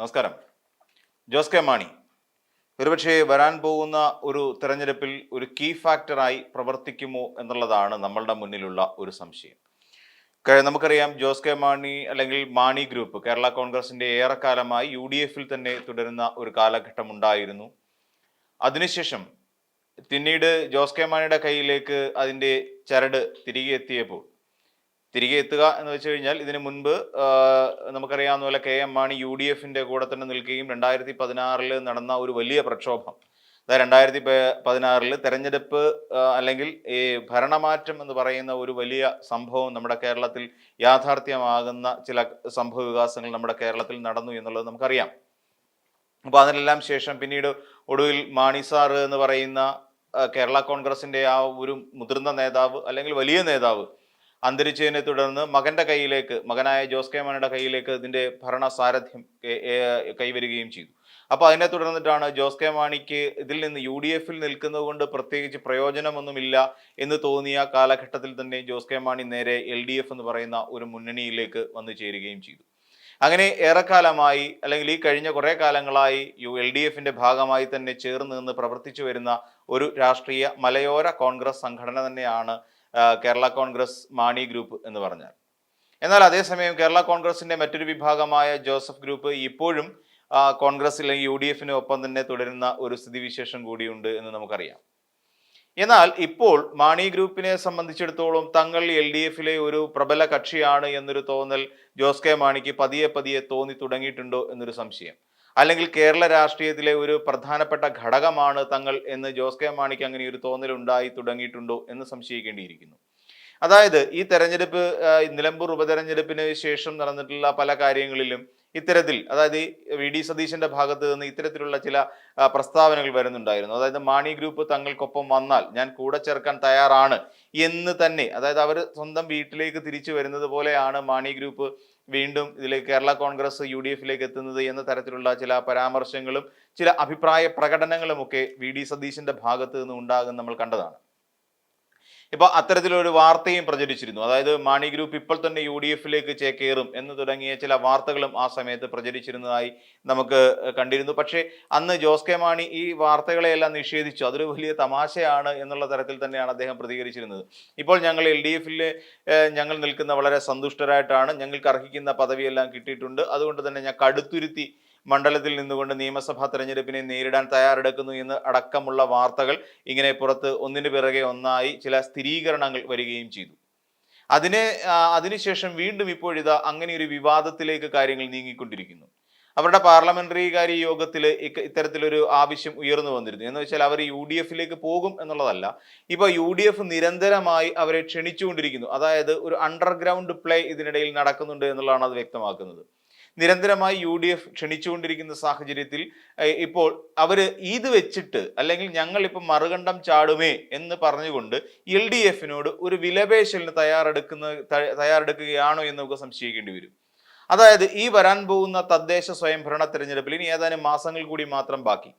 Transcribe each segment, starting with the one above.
നമസ്കാരം. ജോസ് കെ മാണി. ഒരുപക്ഷെ വരാൻ പോകുന്ന ഒരു തെരഞ്ഞെടുപ്പിൽ ഒരു കീ ഫാക്ടറായി പ്രവർത്തിക്കുമോ എന്നുള്ളതാണ് നമ്മളുടെ മുന്നിലുള്ള ഒരു സംശയം. നമുക്കറിയാം ജോസ് കെ മാണി അല്ലെങ്കിൽ മാണി ഗ്രൂപ്പ് കേരള കോൺഗ്രസിന്റെ ഏറെക്കാലമായി യു ഡി എഫിൽ തന്നെ തുടരുന്ന ഒരു കാലഘട്ടം ഉണ്ടായിരുന്നു. അതിനുശേഷം പിന്നീട് ജോസ് കെ മാണിയുടെ കയ്യിലേക്ക് അതിന്റെ ചരട് തിരികെ എത്തിയപ്പോൾ തിരികെ എത്തുക എന്ന് വെച്ച് കഴിഞ്ഞാൽ ഇതിനു മുൻപ് നമുക്കറിയാവുന്ന പോലെ K M Mani U D എഫിന്റെ കൂടെ തന്നെ നിൽക്കുകയും രണ്ടായിരത്തി പതിനാറിൽ നടന്ന ഒരു വലിയ പ്രക്ഷോഭം. രണ്ടായിരത്തി പതിനാറിൽ തെരഞ്ഞെടുപ്പ് അല്ലെങ്കിൽ ഈ ഭരണമാറ്റം എന്ന് പറയുന്ന ഒരു വലിയ സംഭവം നമ്മുടെ കേരളത്തിൽ യാഥാർത്ഥ്യമാകുന്ന ചില സംഭവ വികാസങ്ങൾ നമ്മുടെ കേരളത്തിൽ നടന്നു എന്നുള്ളത് നമുക്കറിയാം. അപ്പോൾ അതിനെല്ലാം ശേഷം പിന്നീട് ഒടുവിൽ മാണി സാർ എന്ന് പറയുന്ന കേരള കോൺഗ്രസിന്റെ ആ ഒരു മുതിർന്ന നേതാവ് അല്ലെങ്കിൽ വലിയ നേതാവ് അന്തരിച്ചതിനെ തുടർന്ന് മകന്റെ കയ്യിലേക്ക് മകനായ ജോസ് കെ മാണിയുടെ കയ്യിലേക്ക് ഇതിന്റെ ഭരണ സാരഥ്യം കൈവരികയും ചെയ്തു. അപ്പോൾ അതിനെ തുടർന്നിട്ടാണ് ജോസ് കെ മാണിക്ക് ഇതിൽ നിന്ന് യു ഡി എഫിൽ നിൽക്കുന്നത് കൊണ്ട് പ്രത്യേകിച്ച് പ്രയോജനമൊന്നുമില്ല എന്ന് തോന്നിയ കാലഘട്ടത്തിൽ തന്നെ ജോസ് കെ മാണി നേരെ എൽ ഡി എഫ് എന്ന് പറയുന്ന ഒരു മുന്നണിയിലേക്ക് വന്നു ചേരുകയും ചെയ്തു. അങ്ങനെ ഏറെക്കാലമായി അല്ലെങ്കിൽ ഈ കഴിഞ്ഞ കുറേ കാലങ്ങളായി യു എൽ ഡി എഫിന്റെ ഭാഗമായി തന്നെ ചേർന്ന് നിന്ന് പ്രവർത്തിച്ചു വരുന്ന ഒരു രാഷ്ട്രീയ മലയോര കോൺഗ്രസ് സംഘടന തന്നെയാണ് കേരള കോൺഗ്രസ് മാണി ഗ്രൂപ്പ് എന്ന് പറഞ്ഞാൽ. എന്നാൽ അതേസമയം കേരള കോൺഗ്രസിന്റെ മറ്റൊരു വിഭാഗമായ ജോസഫ് ഗ്രൂപ്പ് ഇപ്പോഴും കോൺഗ്രസ് അല്ലെങ്കിൽ യു ഡി എഫിന് ഒപ്പം തന്നെ തുടരുന്ന ഒരു സ്ഥിതിവിശേഷം കൂടിയുണ്ട് എന്ന് നമുക്കറിയാം. എന്നാൽ ഇപ്പോൾ മാണി ഗ്രൂപ്പിനെ സംബന്ധിച്ചിടത്തോളം തങ്ങൾ എൽ ഡി എഫിലെ ഒരു പ്രബല കക്ഷിയാണ് എന്നൊരു തോന്നൽ ജോസ് കെ മാണിക്ക് പതിയെ പതിയെ തോന്നി തുടങ്ങിയിട്ടുണ്ടോ എന്നൊരു സംശയം. അല്ലെങ്കിൽ കേരള രാഷ്ട്രീയത്തിലെ ഒരു പ്രധാനപ്പെട്ട ഘടകമാണ് തങ്ങൾ എന്ന് ജോസ് കെ മാണിക്ക് അങ്ങനെ ഒരു തോന്നൽ ഉണ്ടായി തുടങ്ങിയിട്ടുണ്ടോ എന്ന് സംശയിക്കേണ്ടിയിരിക്കുന്നു. അതായത് ഈ തെരഞ്ഞെടുപ്പ് നിലമ്പൂർ ഉപതെരഞ്ഞെടുപ്പിന് ശേഷം നടന്നിട്ടുള്ള പല കാര്യങ്ങളിലും ഇത്തരത്തിൽ അതായത് വി ഡി സതീശന്റെ ഭാഗത്ത് നിന്ന് ഇത്തരത്തിലുള്ള ചില പ്രസ്താവനകൾ വരുന്നുണ്ടായിരുന്നു. അതായത് മാണി ഗ്രൂപ്പ് തങ്ങൾക്കൊപ്പം വന്നാൽ ഞാൻ കൂടെ ചേർക്കാൻ തയ്യാറാണ് എന്ന് തന്നെ അതായത് അവർ സ്വന്തം വീട്ടിലേക്ക് തിരിച്ചു വരുന്നത് പോലെയാണ് മാണി ഗ്രൂപ്പ് വീണ്ടും ഇതിലേക്ക് കേരള കോൺഗ്രസ് യു ഡി എഫിലേക്ക് എത്തുന്നത് എന്ന തരത്തിലുള്ള ചില പരാമർശങ്ങളും ചില അഭിപ്രായ പ്രകടനങ്ങളുമൊക്കെ വി ഡി സതീശിന്റെ ഭാഗത്ത് നിന്ന് ഉണ്ടാകും നമ്മൾ കണ്ടതാണ്. ഇപ്പൊ അത്തരത്തിലൊരു വാർത്തയും പ്രചരിച്ചിരുന്നു. അതായത് മാണി ഗ്രൂപ്പ് ഇപ്പോൾ തന്നെ യു ഡി എഫിലേക്ക് ചേക്കേറും എന്ന് തുടങ്ങിയ ചില വാർത്തകളും ആ സമയത്ത് പ്രചരിച്ചിരുന്നതായി നമുക്ക് കണ്ടിരുന്നു. പക്ഷേ അന്ന് ജോസ് കെ മാണി ഈ വാർത്തകളെയെല്ലാം നിഷേധിച്ചു. അതൊരു വലിയ തമാശയാണ് എന്നുള്ള തരത്തിൽ തന്നെയാണ് അദ്ദേഹം പ്രതികരിച്ചിരുന്നത്. ഇപ്പോൾ ഞങ്ങൾ എൽ ഡി എഫിൽ ഞങ്ങൾ നിൽക്കുന്ന വളരെ സന്തുഷ്ടരായിട്ടാണ്. ഞങ്ങൾക്ക് അർഹിക്കുന്ന പദവിയെല്ലാം കിട്ടിയിട്ടുണ്ട്. അതുകൊണ്ട് തന്നെ ഞാൻ കടുത്തുരുത്തി മണ്ഡലത്തിൽ നിന്നുകൊണ്ട് നിയമസഭാ തെരഞ്ഞെടുപ്പിനെ നേരിടാൻ തയ്യാറെടുക്കുന്നു എന്ന് അടക്കമുള്ള വാർത്തകൾ ഇങ്ങനെ പുറത്ത് ഒന്നിനു പിറകെ ഒന്നായി ചില സ്ഥിരീകരണങ്ങൾ വരികയും ചെയ്തു. അതിനെ അതിനുശേഷം വീണ്ടും ഇപ്പോഴിതാ അങ്ങനെ ഒരു വിവാദത്തിലേക്ക് കാര്യങ്ങൾ നീങ്ങിക്കൊണ്ടിരിക്കുന്നു. അവരുടെ പാർലമെന്ററി കാര്യ യോഗത്തിൽ ഇത്തരത്തിലൊരു ആവശ്യം ഉയർന്നു വന്നിരുന്നു. എന്ന് വെച്ചാൽ അവർ യു ഡി എഫിലേക്ക് പോകും എന്നുള്ളതല്ല. ഇപ്പൊ യു ഡി എഫ് നിരന്തരമായി അവരെ ക്ഷണിച്ചുകൊണ്ടിരിക്കുന്നു. അതായത് ഒരു അണ്ടർഗ്രൗണ്ട് പ്ലേ ഇതിനിടയിൽ നടക്കുന്നുണ്ട് എന്നുള്ളതാണ് അത് വ്യക്തമാക്കുന്നത്. നിരന്തരമായി യു ഡി എഫ് ക്ഷണിച്ചുകൊണ്ടിരിക്കുന്ന സാഹചര്യത്തിൽ ഇപ്പോൾ അവർ ഇത് വെച്ചിട്ട് അല്ലെങ്കിൽ ഞങ്ങൾ ഇപ്പം മറുകണ്ഠം ചാടുമേ എന്ന് പറഞ്ഞുകൊണ്ട് എൽ ഡി എഫിനോട് ഒരു വിലപേശലിന് തയ്യാറെടുക്കുന്ന തയ്യാറെടുക്കുകയാണോ എന്ന് നമുക്ക് സംശയിക്കേണ്ടി വരും. അതായത് ഈ വരാൻ പോകുന്ന തദ്ദേശ സ്വയംഭരണ തെരഞ്ഞെടുപ്പിൽ ഇനി ഏതാനും മാസങ്ങൾ കൂടി മാത്രം ബാക്കി.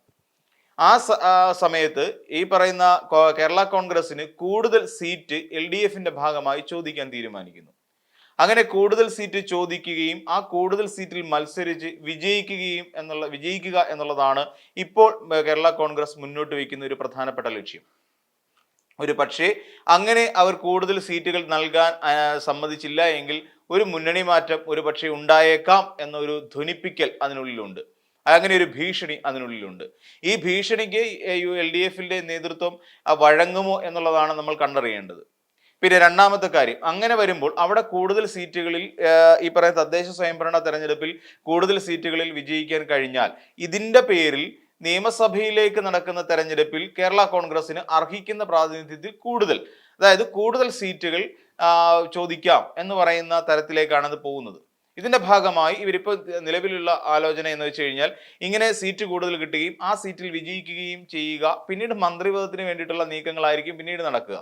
ആ സമയത്ത് ഈ പറയുന്ന കേരള കോൺഗ്രസിന് കൂടുതൽ സീറ്റ് എൽ ഡി എഫിന്റെ ഭാഗമായി ചോദിക്കാൻ തീരുമാനിക്കുന്നു. അങ്ങനെ കൂടുതൽ സീറ്റ് ചോദിക്കുകയും ആ കൂടുതൽ സീറ്റിൽ മത്സരിച്ച് വിജയിക്കുകയും എന്നുള്ള വിജയിക്കുക എന്നുള്ളതാണ് ഇപ്പോൾ കേരള കോൺഗ്രസ് മുന്നോട്ട് വയ്ക്കുന്ന ഒരു പ്രധാനപ്പെട്ട ലക്ഷ്യം. ഒരു പക്ഷേ അങ്ങനെ അവർ കൂടുതൽ സീറ്റുകൾ നൽകാൻ സമ്മതിച്ചില്ല എങ്കിൽ ഒരു മുന്നണി മാറ്റം ഒരു പക്ഷേ ഉണ്ടായേക്കാം എന്നൊരു ധ്വനിപ്പിക്കൽ അതിനുള്ളിലുണ്ട്. അങ്ങനെ ഒരു ഭീഷണി അതിനുള്ളിലുണ്ട്. ഈ ഭീഷണിക്ക് യു എൽ ഡി എഫിന്റെ നേതൃത്വം വഴങ്ങുമോ എന്നുള്ളതാണ് നമ്മൾ കണ്ടറിയേണ്ടത്. പിന്നെ രണ്ടാമത്തെ കാര്യം അങ്ങനെ വരുമ്പോൾ അവിടെ കൂടുതൽ സീറ്റുകളിൽ ഈ പറയുന്ന തദ്ദേശ സ്വയംഭരണ തെരഞ്ഞെടുപ്പിൽ കൂടുതൽ സീറ്റുകളിൽ വിജയിക്കാൻ കഴിഞ്ഞാൽ ഇതിന്റെ പേരിൽ നിയമസഭയിലേക്ക് നടക്കുന്ന തെരഞ്ഞെടുപ്പിൽ കേരള കോൺഗ്രസിന് അർഹിക്കുന്ന പ്രാതിനിധ്യത്തിൽ കൂടുതൽ അതായത് കൂടുതൽ സീറ്റുകൾ ചോദിക്കാം എന്ന് പറയുന്ന തരത്തിലേക്കാണ് അത് പോകുന്നത്. ഇതിന്റെ ഭാഗമായി ഇവരിപ്പോൾ നിലവിലുള്ള ആലോചന എന്ന് വെച്ച് കഴിഞ്ഞാൽ ഇങ്ങനെ സീറ്റ് കൂടുതൽ കിട്ടുകയും ആ സീറ്റിൽ വിജയിക്കുകയും ചെയ്യുക പിന്നീട് മന്ത്രിപദത്തിന് വേണ്ടിയിട്ടുള്ള നീക്കങ്ങളായിരിക്കും പിന്നീട് നടക്കുക.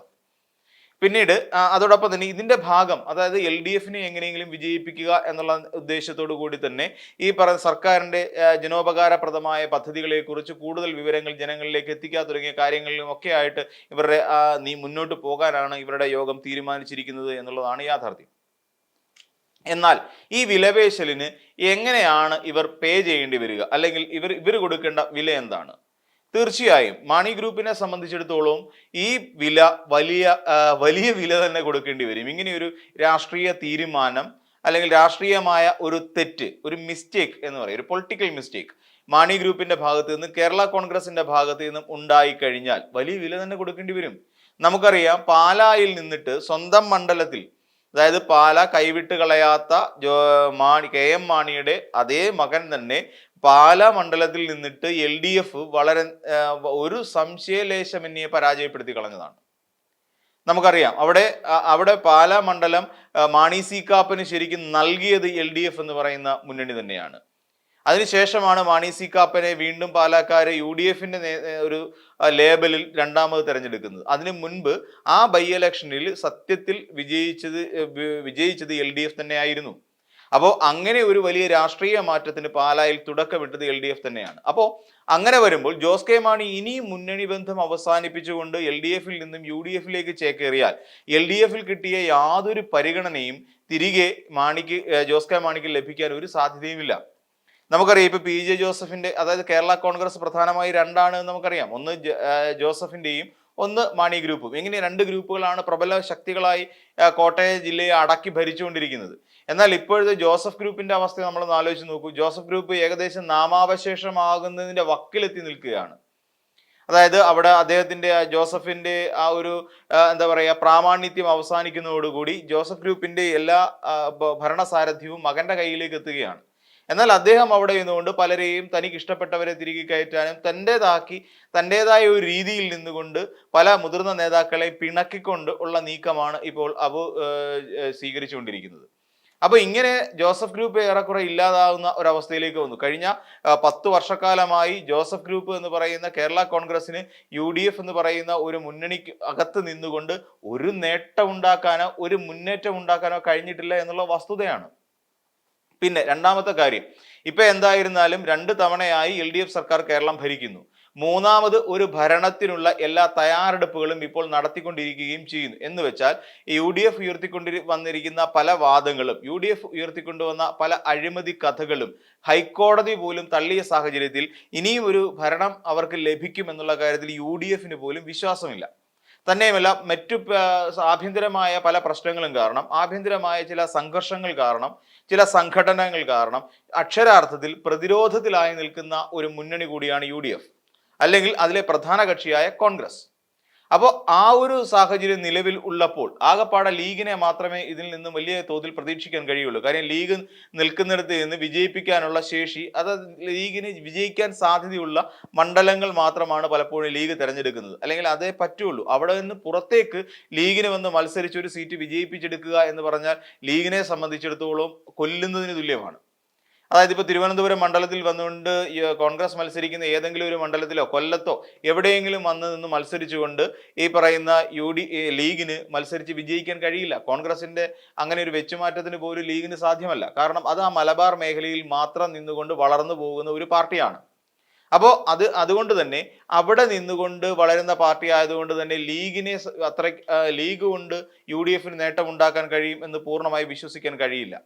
പിന്നീട് അതോടൊപ്പം തന്നെ ഇതിന്റെ ഭാഗം അതായത് എൽ ഡി എഫിനെ എങ്ങനെയെങ്കിലും വിജയിപ്പിക്കുക എന്നുള്ള ഉദ്ദേശത്തോടു കൂടി തന്നെ ഈ പറഞ്ഞ സർക്കാരിന്റെ ജനോപകാരപ്രദമായ പദ്ധതികളെ കുറിച്ച് കൂടുതൽ വിവരങ്ങൾ ജനങ്ങളിലേക്ക് എത്തിക്കുക തുടങ്ങിയ കാര്യങ്ങളിലും ഒക്കെ ആയിട്ട് ഇവരുടെ നീ മുന്നോട്ട് പോകാനാണ് ഇവരുടെ യോഗം തീരുമാനിച്ചിരിക്കുന്നത് എന്നുള്ളതാണ് യാഥാർത്ഥ്യം. എന്നാൽ ഈ വിലപേശലിന് എങ്ങനെയാണ് ഇവർ പേ ചെയ്യേണ്ടി വരിക? അല്ലെങ്കിൽ ഇവർ ഇവർ കൊടുക്കേണ്ട വില എന്താണ്? തീർച്ചയായും മണി ഗ്രൂപ്പിനെ സംബന്ധിച്ചിടത്തോളം ഈ വില വലിയ വലിയ വില തന്നെ കൊടുക്കേണ്ടി വരും. ഇങ്ങനെയൊരു രാഷ്ട്രീയ തീരുമാനം അല്ലെങ്കിൽ രാഷ്ട്രീയമായ ഒരു തെറ്റ് ഒരു മിസ്റ്റേക്ക് എന്ന് പറയും ഒരു പൊളിറ്റിക്കൽ മിസ്റ്റേക്ക് മാണി ഗ്രൂപ്പിന്റെ ഭാഗത്ത് നിന്ന് കേരള കോൺഗ്രസിന്റെ ഭാഗത്ത് നിന്നും ഉണ്ടായി കഴിഞ്ഞാൽ വലിയ വില തന്നെ കൊടുക്കേണ്ടി വരും. നമുക്കറിയാം പാലായിൽ നിന്നിട്ട് സ്വന്തം മണ്ഡലത്തിൽ അതായത് പാല കൈവിട്ട് കളയാത്ത മാണി കെ എം മാണിയുടെ അതേ മകൻ തന്നെ പാല മണ്ഡലത്തിൽ നിന്നിട്ട് എൽ ഡി എഫ് വളരെ ഒരു സംശയലേശമന്യെ പരാജയപ്പെടുത്തി കളഞ്ഞതാണ്. നമുക്കറിയാം അവിടെ അവിടെ പാലാ മണ്ഡലം മാണി സി കാപ്പന് ശരിക്കും നൽകിയത് എൽ ഡി എഫ് എന്ന് പറയുന്ന മുന്നണി തന്നെയാണ്. അതിനുശേഷമാണ് മാണി സി കാപ്പനെ വീണ്ടും പാലാക്കാരെ യു ഡി എഫിന്റെ ഒരു ലേബലിൽ രണ്ടാമത് തെരഞ്ഞെടുക്കുന്നത്. അതിനു മുൻപ് ആ ബൈ ഇലക്ഷനിൽ സത്യത്തിൽ വിജയിച്ചത് വിജയിച്ചത് എൽ ഡി എഫ് തന്നെയായിരുന്നു. അപ്പോൾ അങ്ങനെ ഒരു വലിയ രാഷ്ട്രീയ മാറ്റത്തിന് പാലായിൽ തുടക്കമിട്ടത് എൽ ഡി എഫ് തന്നെയാണ്. അപ്പോൾ അങ്ങനെ വരുമ്പോൾ ജോസ് കെ മാണി ഇനിയും മുന്നണി ബന്ധം അവസാനിപ്പിച്ചുകൊണ്ട് എൽ ഡി എഫിൽ നിന്നും യു ഡി എഫിലേക്ക് ചേക്കേറിയാൽ എൽ ഡി എഫിൽ കിട്ടിയ യാതൊരു പരിഗണനയും തിരികെ മാണിക്ക് ജോസ് കെ മാണിക്ക് ലഭിക്കാൻ ഒരു സാധ്യതയുമില്ല. നമുക്കറിയാം ഇപ്പൊ പി ജെ ജോസഫിന്റെ അതായത് കേരള കോൺഗ്രസ് പ്രധാനമായി രണ്ടാണ് നമുക്കറിയാം. ഒന്ന് ജോസഫിന്റെയും ഒന്ന് മാണി ഗ്രൂപ്പും. ഇങ്ങനെ രണ്ട് ഗ്രൂപ്പുകളാണ് പ്രബല ശക്തികളായി കോട്ടയം ജില്ലയെ അടക്കി ഭരിച്ചുകൊണ്ടിരിക്കുന്നത്. എന്നാൽ ഇപ്പോഴത്തെ ജോസഫ് ഗ്രൂപ്പിന്റെ അവസ്ഥ നമ്മൾ ആലോചിച്ച് നോക്കൂ. ജോസഫ് ഗ്രൂപ്പ് ഏകദേശം നാമാവശേഷമാകുന്നതിന്റെ വക്കിലെത്തി നിൽക്കുകയാണ്. അതായത് അവിടെ അദ്ദേഹത്തിന്റെ ജോസഫിന്റെ ആ ഒരു എന്താ പറയുക പ്രാമാണിത്യം അവസാനിക്കുന്നതോടുകൂടി ജോസഫ് ഗ്രൂപ്പിന്റെ എല്ലാ ഭരണസാരഥ്യവും മകന്റെ കയ്യിലേക്ക് എത്തുകയാണ്. എന്നാൽ അദ്ദേഹം അവിടെ നിന്നുകൊണ്ട് പലരെയും തനിക്ക് ഇഷ്ടപ്പെട്ടവരെ തിരികെ കയറ്റാനും തന്റെതാക്കി തന്റെതായ ഒരു രീതിയിൽ നിന്നുകൊണ്ട് പല മുതിർന്ന നേതാക്കളെ പിണക്കിക്കൊണ്ട് ഉള്ള നീക്കമാണ് ഇപ്പോൾ അബു സ്വീകരിച്ചുകൊണ്ടിരിക്കുന്നത്. അപ്പൊ ഇങ്ങനെ ജോസഫ് ഗ്രൂപ്പ് ഏറെക്കുറെ ഇല്ലാതാവുന്ന ഒരവസ്ഥയിലേക്ക് വന്നു. കഴിഞ്ഞ പത്ത് വർഷക്കാലമായി ജോസഫ് ഗ്രൂപ്പ് എന്ന് പറയുന്ന കേരള കോൺഗ്രസിന് യു ഡി എഫ് എന്ന് പറയുന്ന ഒരു മുന്നണിക്ക് അകത്ത് നിന്നുകൊണ്ട് ഒരു നേട്ടം ഉണ്ടാക്കാനോ ഒരു മുന്നേറ്റം ഉണ്ടാക്കാനോ കഴിഞ്ഞിട്ടില്ല എന്നുള്ള വസ്തുതയാണ്. പിന്നെ രണ്ടാമത്തെ കാര്യം ഇപ്പൊ എന്തായിരുന്നാലും രണ്ട് തവണയായി എൽ ഡി എഫ് സർക്കാർ കേരളം ഭരിക്കുന്നു. മൂന്നാമത് ഒരു ഭരണത്തിനുള്ള എല്ലാ തയ്യാറെടുപ്പുകളും ഇപ്പോൾ നടത്തിക്കൊണ്ടിരിക്കുകയും ചെയ്യുന്നു. എന്ന് വെച്ചാൽ യു ഡി എഫ് ഉയർത്തിക്കൊണ്ടി വന്നിരിക്കുന്ന പല വാദങ്ങളും യു ഡി എഫ് ഉയർത്തിക്കൊണ്ടുവന്ന പല അഴിമതി കഥകളും ഹൈക്കോടതി പോലും തള്ളിയ സാഹചര്യത്തിൽ ഇനിയും ഒരു ഭരണം അവർക്ക് ലഭിക്കും എന്നുള്ള കാര്യത്തിൽ യു ഡി എഫിന് പോലും വിശ്വാസമില്ല. തന്നെയുമല്ല മറ്റു ആഭ്യന്തരമായ പല പ്രശ്നങ്ങളും കാരണം ആഭ്യന്തരമായ ചില സംഘർഷങ്ങൾ കാരണം ചില സംഘടനകൾ കാരണം അക്ഷരാർത്ഥത്തിൽ പ്രതിരോധത്തിലായി നിൽക്കുന്ന ഒരു മുന്നണി കൂടിയാണ് യു അല്ലെങ്കിൽ അതിലെ പ്രധാന കക്ഷിയായ കോൺഗ്രസ്. അപ്പോൾ ആ ഒരു സാഹചര്യം നിലവിൽ ഉള്ളപ്പോൾ ആകെപ്പാടെ ലീഗിനെ മാത്രമേ ഇതിൽ നിന്നും വലിയ തോതിൽ പ്രതീക്ഷിക്കാൻ കഴിയുള്ളൂ. കാര്യം ലീഗ് നിൽക്കുന്നിടത്ത് നിന്ന് വിജയിപ്പിക്കാനുള്ള ശേഷി അത് ലീഗിന് വിജയിക്കാൻ സാധ്യതയുള്ള മണ്ഡലങ്ങൾ മാത്രമാണ് പലപ്പോഴും ലീഗ് തിരഞ്ഞെടുക്കുന്നത്. അല്ലെങ്കിൽ അതേ പറ്റുള്ളൂ. അവിടെ നിന്ന് പുറത്തേക്ക് ലീഗിന് വന്ന് മത്സരിച്ച് ഒരു സീറ്റ് വിജയിപ്പിച്ചെടുക്കുക എന്ന് പറഞ്ഞാൽ ലീഗിനെ സംബന്ധിച്ചിടത്തോളം കൊല്ലുന്നതിന് തുല്യമാണ്. അതായത് ഇപ്പോൾ തിരുവനന്തപുരം മണ്ഡലത്തിൽ വന്നുകൊണ്ട് കോൺഗ്രസ് മത്സരിക്കുന്ന ഏതെങ്കിലും ഒരു മണ്ഡലത്തിലോ കൊല്ലത്തോ എവിടെയെങ്കിലും വന്ന് നിന്ന് മത്സരിച്ചുകൊണ്ട് ഈ പറയുന്ന യു ഡി ലീഗിന് മത്സരിച്ച് വിജയിക്കാൻ കഴിയില്ല. കോൺഗ്രസിന്റെ അങ്ങനെ ഒരു വെച്ചുമാറ്റത്തിന് പോലും ലീഗിന് സാധ്യമല്ല. കാരണം അത് ആ മലബാർ മേഖലയിൽ മാത്രം നിന്നുകൊണ്ട് വളർന്നു പോകുന്ന ഒരു പാർട്ടിയാണ്. അപ്പോൾ അത് അതുകൊണ്ട് തന്നെ അവിടെ നിന്നുകൊണ്ട് വളരുന്ന പാർട്ടി ആയതുകൊണ്ട് തന്നെ ലീഗിനെ അത്ര ലീഗ് കൊണ്ട് യു ഡി എഫിന് നേട്ടമുണ്ടാക്കാൻ കഴിയും എന്ന് പൂർണമായി വിശ്വസിക്കാൻ കഴിയില്ല.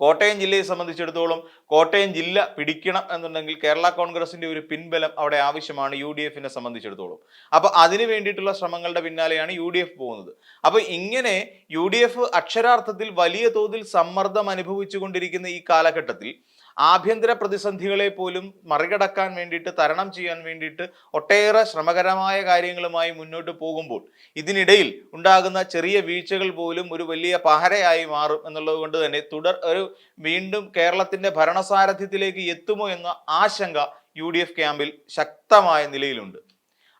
കോട്ടയം ജില്ലയെ സംബന്ധിച്ചിടത്തോളം കോട്ടയം ജില്ല പിടിക്കണം എന്നുണ്ടെങ്കിൽ കേരള കോൺഗ്രസിന്റെ ഒരു പിൻബലം അവിടെ ആവശ്യമാണ് യു ഡി എഫിനെ സംബന്ധിച്ചിടത്തോളം. അപ്പൊ അതിനു വേണ്ടിയിട്ടുള്ള ശ്രമങ്ങളുടെ പിന്നാലെയാണ് യു ഡി എഫ് പോകുന്നത്. അപ്പൊ ഇങ്ങനെ യു ഡി എഫ് അക്ഷരാർത്ഥത്തിൽ വലിയ തോതിൽ സമ്മർദ്ദം അനുഭവിച്ചുകൊണ്ടിരിക്കുന്ന ഈ കാലഘട്ടത്തിൽ ആഭ്യന്തര പ്രതിസന്ധികളെ പോലും മറികടക്കാൻ വേണ്ടിയിട്ട് തരണം ചെയ്യാൻ വേണ്ടിയിട്ട് ഒട്ടേറെ ശ്രമകരമായ കാര്യങ്ങളുമായി മുന്നോട്ട് പോകുമ്പോൾ ഇതിനിടയിൽ ഉണ്ടാകുന്ന ചെറിയ വീഴ്ചകൾ പോലും ഒരു വലിയ പഹരയായി മാറും എന്നുള്ളത് കൊണ്ട് തന്നെ തുടർ ഒരു വീണ്ടും കേരളത്തിന്റെ ഭരണസാരഥ്യത്തിലേക്ക് എത്തുമോ എന്ന ആശങ്ക യു ഡി എഫ് ക്യാമ്പിൽ ശക്തമായ നിലയിലുണ്ട്.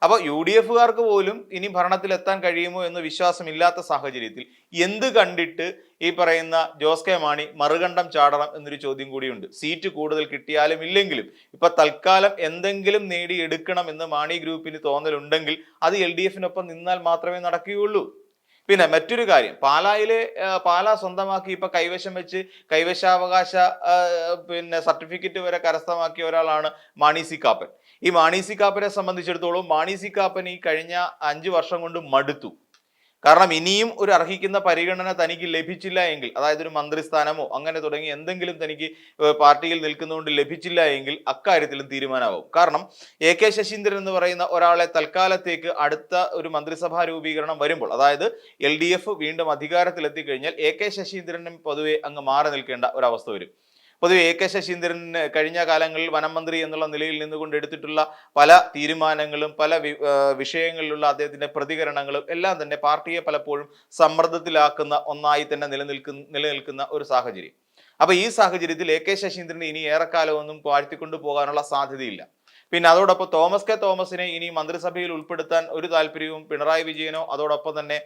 അപ്പോൾ യു ഡി എഫുകാർക്ക് പോലും ഇനി ഭരണത്തിൽ എത്താൻ കഴിയുമോ എന്ന് വിശ്വാസമില്ലാത്ത സാഹചര്യത്തിൽ എന്ത് കണ്ടിട്ട് ഈ പറയുന്ന ജോസ് കെ മാണി മറുകണ്ഠം ചാടണം എന്നൊരു ചോദ്യം കൂടിയുണ്ട്. സീറ്റ് കൂടുതൽ കിട്ടിയാലും ഇല്ലെങ്കിലും ഇപ്പൊ തൽക്കാലം എന്തെങ്കിലും നേടിയെടുക്കണം എന്ന് മാണി ഗ്രൂപ്പിന് തോന്നലുണ്ടെങ്കിൽ അത് എൽ ഡി എഫിനൊപ്പം നിന്നാൽ മാത്രമേ നടക്കുകയുള്ളൂ. പിന്നെ മറ്റൊരു കാര്യം പാലായിലെ പാല സ്വന്തമാക്കി ഇപ്പൊ കൈവശം വെച്ച് കൈവശാവകാശ പിന്നെ സർട്ടിഫിക്കറ്റ് വരെ കരസ്ഥമാക്കിയ ഒരാളാണ് മാണി സി കാപ്പൻ. ഈ മാണി സി കാപ്പനെ സംബന്ധിച്ചിടത്തോളം മാണി സി കാപ്പൻ ഈ കഴിഞ്ഞ അഞ്ചു വർഷം കൊണ്ട് മടുത്തു. കാരണം ഇനിയും ഒരു അർഹിക്കുന്ന പരിഗണന തനിക്ക് ലഭിച്ചില്ല എങ്കിൽ അതായത് ഒരു മന്ത്രിസ്ഥാനമോ അങ്ങനെ തുടങ്ങി എന്തെങ്കിലും തനിക്ക് പാർട്ടിയിൽ നിൽക്കുന്നതുകൊണ്ട് ലഭിച്ചില്ല എങ്കിൽ അക്കാര്യത്തിലും തീരുമാനമാവും. കാരണം എ കെ ശശീന്ദ്രൻ എന്ന് പറയുന്ന ഒരാളെ തൽക്കാലത്തേക്ക് അടുത്ത ഒരു മന്ത്രിസഭാ രൂപീകരണം വരുമ്പോൾ അതായത് എൽ ഡി എഫ് വീണ്ടും അധികാരത്തിലെത്തിക്കഴിഞ്ഞാൽ എ കെ ശശീന്ദ്രനും പൊതുവെ അങ്ങ് മാറി നിൽക്കേണ്ട ഒരവസ്ഥ വരും. പൊതുവെ എ കെ ശശീന്ദ്രൻ കഴിഞ്ഞ കാലങ്ങളിൽ വനം മന്ത്രി എന്നുള്ള നിലയിൽ നിന്നുകൊണ്ട് എടുത്തിട്ടുള്ള പല തീരുമാനങ്ങളും പല വിഷയങ്ങളിലുള്ള അദ്ദേഹത്തിന്റെ പ്രതികരണങ്ങളും എല്ലാം തന്നെ പാർട്ടിയെ പലപ്പോഴും സമ്മർദ്ദത്തിലാക്കുന്ന ഒന്നായി തന്നെ നിലനിൽക്കുന്ന നിലനിൽക്കുന്ന ഒരു സാഹചര്യം. അപ്പൊ ഈ സാഹചര്യത്തിൽ എ കെ ശശീന്ദ്രനെ ഇനി ഏറെക്കാലമൊന്നും വാഴ്ത്തിക്കൊണ്ടു പോകാനുള്ള സാധ്യതയില്ല. പിന്നെ അതോടൊപ്പം തോമസ് കെ തോമസിനെ ഇനി മന്ത്രിസഭയിൽ ഉൾപ്പെടുത്താൻ ഒരു താല്പര്യവും പിണറായി വിജയനോ അതോടൊപ്പം തന്നെ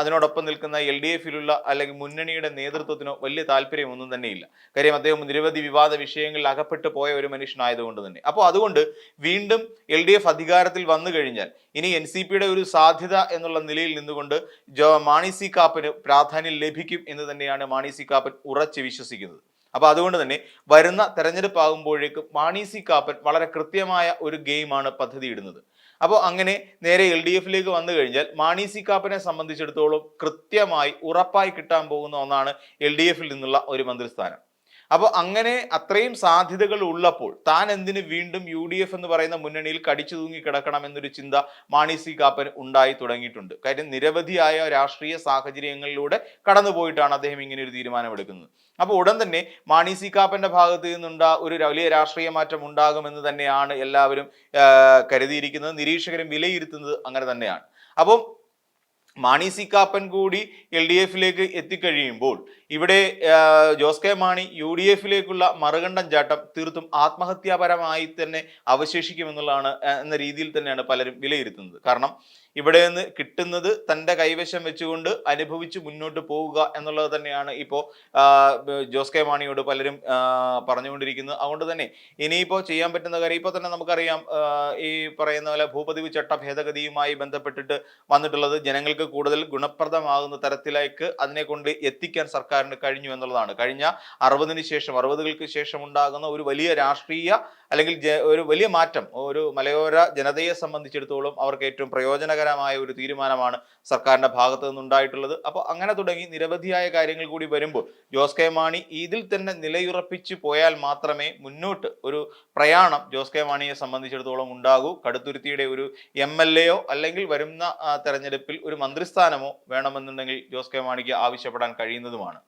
അതിനോടൊപ്പം നിൽക്കുന്ന എൽ ഡി എഫിലുള്ള അല്ലെങ്കിൽ മുന്നണിയുടെ നേതൃത്വത്തിനോ വലിയ താല്പര്യമൊന്നും തന്നെയില്ല. കാര്യം അദ്ദേഹം നിരവധി വിവാദ വിഷയങ്ങളിൽ അകപ്പെട്ടു പോയ ഒരു മനുഷ്യനായതുകൊണ്ട് തന്നെ. അപ്പോൾ അതുകൊണ്ട് വീണ്ടും എൽ ഡി എഫ് അധികാരത്തിൽ വന്നു കഴിഞ്ഞാൽ ഇനി എൻ സി പിയുടെ ഒരു സാധ്യത എന്നുള്ള നിലയിൽ നിന്നുകൊണ്ട് ജോ മാണി സി കാപ്പന് പ്രാധാന്യം ലഭിക്കും എന്ന് തന്നെയാണ് മാണി സി കാപ്പൻ ഉറച്ച് വിശ്വസിക്കുന്നത്. അപ്പൊ അതുകൊണ്ട് തന്നെ വരുന്ന തെരഞ്ഞെടുപ്പ് ആകുമ്പോഴേക്കും മാണി സി കാപ്പൻ വളരെ കൃത്യമായ ഒരു ഗെയിമാണ് പദ്ധതി ഇടുന്നത് അപ്പോൾ അങ്ങനെ നേരെ എൽ ഡി എഫിലേക്ക് വന്നു കഴിഞ്ഞാൽ മാണി സി കാപ്പനെ സംബന്ധിച്ചിടത്തോളം കൃത്യമായി ഉറപ്പായി കിട്ടാൻ പോകുന്ന ഒന്നാണ് എൽ ഡി എഫിൽ നിന്നുള്ള ഒരു മന്ത്രിസ്ഥാനം. അപ്പോൾ അങ്ങനെ അത്രയും സാധ്യതകൾ ഉള്ളപ്പോൾ താൻ എന്തിന് വീണ്ടും യു ഡി എഫ് എന്ന് പറയുന്ന മുന്നണിയിൽ കടിച്ചു തൂങ്ങി കിടക്കണം എന്നൊരു ചിന്ത മാണി സി കാപ്പൻ ഉണ്ടായി തുടങ്ങിയിട്ടുണ്ട്. കാര്യം നിരവധിയായ രാഷ്ട്രീയ സാഹചര്യങ്ങളിലൂടെ കടന്നുപോയിട്ടാണ് അദ്ദേഹം ഇങ്ങനെ ഒരു തീരുമാനമെടുക്കുന്നത്. അപ്പോൾ ഉടൻ തന്നെ മാണി സി കാപ്പന്റെ ഭാഗത്ത് നിന്നുണ്ടാ ഒരു വലിയ രാഷ്ട്രീയ മാറ്റം ഉണ്ടാകുമെന്ന് തന്നെയാണ് എല്ലാവരും കരുതിയിരിക്കുന്നത്. നിരീക്ഷകരും വിലയിരുത്തുന്നത് അങ്ങനെ തന്നെയാണ്. അപ്പം മാണി സി കാപ്പൻ കൂടി എൽ ഡി എഫിലേക്ക് എത്തിക്കഴിയുമ്പോൾ ഇവിടെ Jose K Mani U D എഫിലേക്കുള്ള മറുകണ്ഠം ചാട്ടം തീർത്തും ആത്മഹത്യാപരമായി തന്നെ അവശേഷിക്കുമെന്നുള്ളതാണ് എന്ന രീതിയിൽ തന്നെയാണ് പലരും വിലയിരുത്തുന്നത്. കാരണം ഇവിടെ നിന്ന് കിട്ടുന്നത് തന്റെ കൈവശം വെച്ചുകൊണ്ട് അനുഭവിച്ച് മുന്നോട്ട് പോവുക എന്നുള്ളത് തന്നെയാണ് ഇപ്പോൾ ജോസ് കെ മാണിയോട് പലരും പറഞ്ഞുകൊണ്ടിരിക്കുന്നത്. അതുകൊണ്ട് തന്നെ ഇനിയിപ്പോൾ ചെയ്യാൻ പറ്റുന്ന കാര്യം ഇപ്പോൾ തന്നെ നമുക്കറിയാം ഈ പറയുന്ന പോലെ ഭൂപതിവ് ചട്ട ഭേദഗതിയുമായി ബന്ധപ്പെട്ടിട്ട് വന്നിട്ടുള്ളത് ജനങ്ങൾക്ക് കൂടുതൽ ഗുണപ്രദമാകുന്ന തരത്തിലേക്ക് അതിനെ കൊണ്ട് എത്തിക്കാൻ സർക്കാരിന് കഴിഞ്ഞു എന്നുള്ളതാണ്. കഴിഞ്ഞ അറുപതിന് ശേഷം അറുപതുകൾക്ക് ശേഷം ഉണ്ടാകുന്ന ഒരു വലിയ രാഷ്ട്രീയ അല്ലെങ്കിൽ ഒരു വലിയ മാറ്റം ഒരു മലയോര ജനതയെ സംബന്ധിച്ചിടത്തോളം അവർക്ക് ഏറ്റവും പ്രയോജനകരമായ ഒരു തീരുമാനമാണ് സർക്കാരിന്റെ ഭാഗത്തു നിന്നുണ്ടായിട്ടുള്ളത്. അപ്പോൾ അങ്ങനെ തുടങ്ങി നിരവധിയായ കാര്യങ്ങൾ കൂടി വരുമ്പോൾ ജോസ് കെ മാണി ഇതിൽ തന്നെ നിലയുറപ്പിച്ചു പോയാൽ മാത്രമേ മുന്നോട്ട് ഒരു പ്രയാണം ജോസ് കെ മാണിയെ സംബന്ധിച്ചിടത്തോളം ഉണ്ടാകൂ. കടുത്തുരുത്തിയുടെ ഒരു എം എൽ എയോ അല്ലെങ്കിൽ വരുന്ന തെരഞ്ഞെടുപ്പിൽ ഒരു മന്ത്രിസ്ഥാനമോ വേണമെന്നുണ്ടെങ്കിൽ ജോസ് കെ മാണിക്ക് ആവശ്യപ്പെടാൻ കഴിയുന്നതുമാണ്.